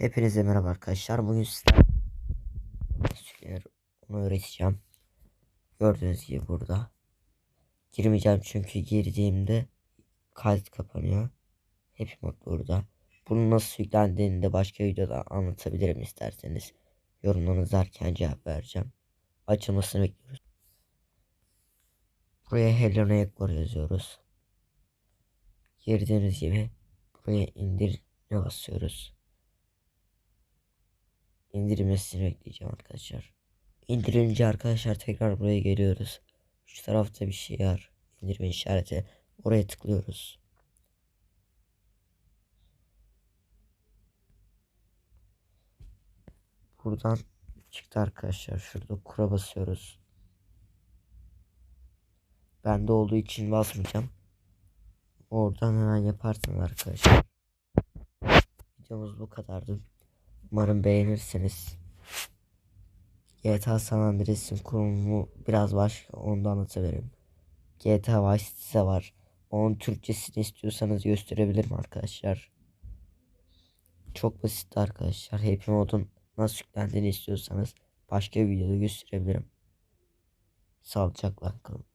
Hepinize merhaba arkadaşlar. Bugün sizlerle fasulyeler onu öğreteceğim. Gördüğünüz gibi burada. Girmeyeceğim çünkü girdiğimde kayıt kapanıyor. Hep mod burada. Bunun nasıl yüklendiğini de başka videoda anlatabilirim isterseniz. Yorumlarınızı erken cevap vereceğim. Açılmasını bekliyoruz. Buraya Hello Ekor yazıyoruz. Girdiğiniz gibi buraya indir basıyoruz. İndirilmesini bekleyeceğim arkadaşlar. İndirince arkadaşlar tekrar buraya geliyoruz. Şu tarafta bir şey var. İndirme işareti. Oraya tıklıyoruz. Buradan çıktı arkadaşlar. Şurada kura basıyoruz. Bende olduğu için basmayacağım. Oradan hemen yaparsınız arkadaşlar. Videomuz bu kadardı. Umarım beğenirsiniz. GTA San Andreas'in kurumu biraz başka onu da anlatabilirim. GTA Vice City var. Onun Türkçesini istiyorsanız gösterebilirim arkadaşlar. Çok basit arkadaşlar. Happy Mod'un nasıl yüklendiğini istiyorsanız başka bir videoda gösterebilirim. Sağlıcakla kalın.